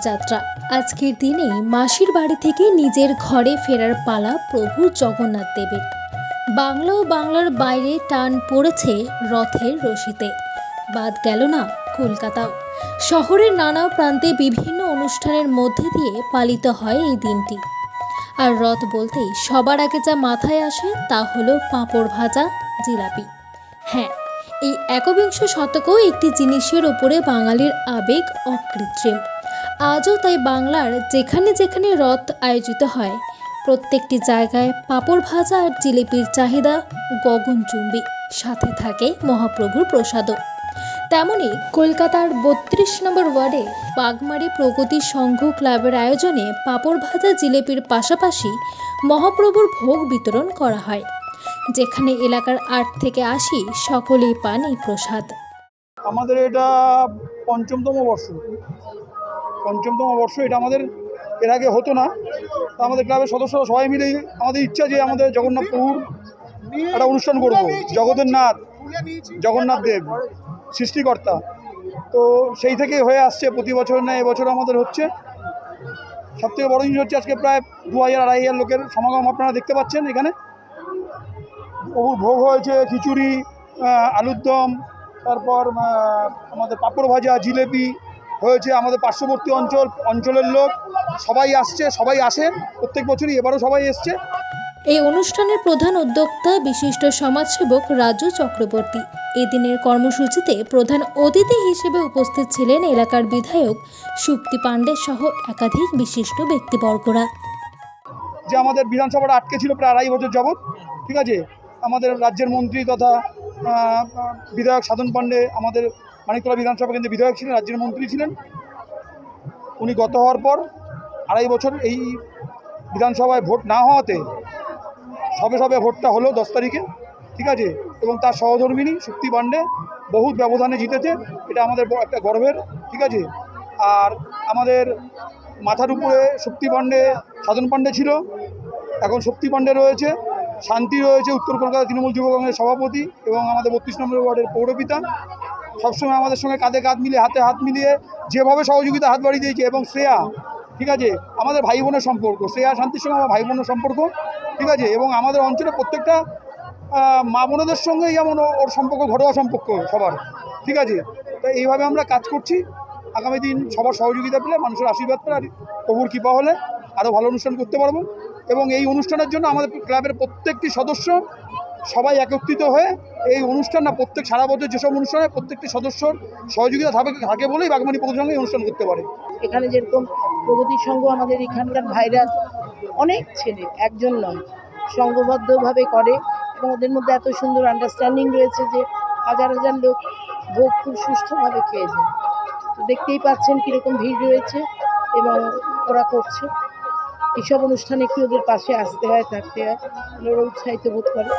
রথযাত্রা। আজকের দিনে মাসির বাড়ি থেকে নিজের ঘরে ফেরার পালা প্রভু জগন্নাথ দেবের। বাংলা ও বাংলার বাইরে টান পড়েছে রথের রশিতে। বাদ গেল না কলকাতাও। শহরের নানা প্রান্তে বিভিন্ন অনুষ্ঠানের মধ্যে দিয়ে পালিত হয় এই দিনটি। আর রথ বলতেই সবার আগে যা মাথায় আসে তা হলো পাঁপড় ভাজা, জিলাপি। হ্যাঁ এই একবিংশ শতকেও একটি জিনিসের ওপরে বাঙালির আবেগ অকৃত্রিম। আজও তাই বাংলার যেখানে যেখানে রথ আয়োজিত হয়, প্রত্যেকটি জায়গায় পাঁপড় ভাজা আর জিলিপির চাহিদা গগনচুম্বী সাথে থাকে মহাপ্রভুর প্রসাদও। তেমনি কলকাতার বত্রিশ নম্বর ওয়ার্ডে বাগমারি প্রগতি সংঘ ক্লাবের আয়োজনে পাঁপড় ভাজা জিলেপির পাশাপাশি মহাপ্রভুর ভোগ বিতরণ করা হয়, যেখানে এলাকার আট থেকে আশি সকলেই পান এই প্রসাদ। আমাদের এটা পঞ্চমতম বর্ষ। পঞ্চমতম বর্ষ, এটা আমাদের এর আগে হতো না। আমাদের ক্লাবের সদস্যরা সবাই মিলে আমাদের ইচ্ছা যে আমাদের জগন্নাথ প্রভুর একটা অনুষ্ঠান করব। জগতের নাথ, জগন্নাথ দেব, সৃষ্টিকর্তা। তো সেই থেকেই হয়ে আসছে, প্রতি বছর না, এবছর আমাদের হচ্ছে। সব থেকে বড় জিনিস হচ্ছে আজকে প্রায় দু হাজার, আড়াই হাজার লোকের সমাগম আপনারা দেখতে পাচ্ছেন এখানে। প্রভুর ভোগ হয়েছে, খিচুড়ি আলুর দম তারপর আমাদের পাঁপড় ভাজা, জিলেপি হয়েছে আমাদের পার্শ্ববর্তী অঞ্চল অঞ্চলের লোক সবাই আসছে সবাই আসে প্রত্যেক বছরই এবারও সবাই এসছে। এই অনুষ্ঠানের প্রধান উদ্যোক্তা বিশিষ্ট সমাজসেবক রাজু চক্রবর্তী। এদিনের কর্মসূচিতে প্রধান অতিথি হিসেবে উপস্থিত ছিলেন এলাকার বিধায়ক সুপ্তি পাণ্ডে সহ একাধিক বিশিষ্ট ব্যক্তিবর্গরা। যে আমাদের বিধানসভাটা আটকে ছিল প্রায় আড়াই বছর যাবৎ ঠিক আছে? আমাদের রাজ্যের মন্ত্রী তথা বিধায়ক সাধন পাণ্ডে আমাদের মানিকতলা বিধানসভা কেন্দ্রে বিধায়ক ছিলেন, রাজ্যের মন্ত্রী ছিলেন। উনি গত হওয়ার পর আড়াই বছর এই বিধানসভায় ভোট না হওয়াতে সবে সবে ভোটটা হলো দশ তারিখে, ঠিক আছে? এবং তার সহধর্মিনী শক্তি পাণ্ডে বহুত ব্যবধানে জিতেছে, এটা আমাদের একটা গর্বের, ঠিক আছে? আর আমাদের মাথার উপরে শক্তি পাণ্ডে, সাধন পাণ্ডে ছিল, এখন শক্তি পাণ্ডে রয়েছে, শান্তি রয়েছে, উত্তর কলকাতা তৃণমূল যুব কংগ্রেসের সভাপতি এবং আমাদের বত্রিশ নম্বর ওয়ার্ডের পৌরপিতা। সবসময় আমাদের সঙ্গে কাঁধে কাঁধ মিলিয়ে হাতে হাত মিলিয়ে যেভাবে সহযোগিতা হাত বাড়িয়ে দিয়েছে এবং শ্রেয়া, ঠিক আছে? আমাদের ভাই বোনের সম্পর্ক, শ্রেয়া শান্তির সঙ্গে আমার ভাই বোনের সম্পর্ক, ঠিক আছে? এবং আমাদের অঞ্চলে প্রত্যেকটা মা বোনেদের সঙ্গে যেমন ওর সম্পর্ক, ঘরোয়া সম্পর্ক সবার, ঠিক আছে? তো এইভাবে আমরা কাজ করছি। আগামী দিন সবার সহযোগিতা পেলে মানুষের আশীর্বাদ পেলে আর প্রভুর কৃপা হলে আরও ভালো অনুষ্ঠান করতে পারব। এবং এই অনুষ্ঠানের জন্য আমাদের ক্লাবের প্রত্যেকটি সদস্য সবাই একত্রিত হয়ে এই অনুষ্ঠান না, প্রত্যেক সারা বছর যেসব অনুষ্ঠানে প্রত্যেকটি সদস্যর সহযোগিতা থাকে থাকে বলেই বাগমানি প্রতিসঙ্গে এই অনুষ্ঠান করতে পারে। এখানে যেরকম প্রগতি সংঘ আমাদের এখানকার ভাইরা অনেক ছেলে, একজন নয়, সংঘবদ্ধভাবে করে এবং ওদের মধ্যে এত সুন্দর আন্ডারস্ট্যান্ডিং রয়েছে যে হাজার হাজার লোক ভোগ খুব সুস্থভাবে খেয়ে যায়। দেখতেই পাচ্ছেন কীরকম ভিড় রয়েছে এবং ওরা করছে। এইসব অনুষ্ঠানে কি ওদের পাশে আসতে হয় থাকতে হয়? ওরা উৎসাহিত বোধ করে।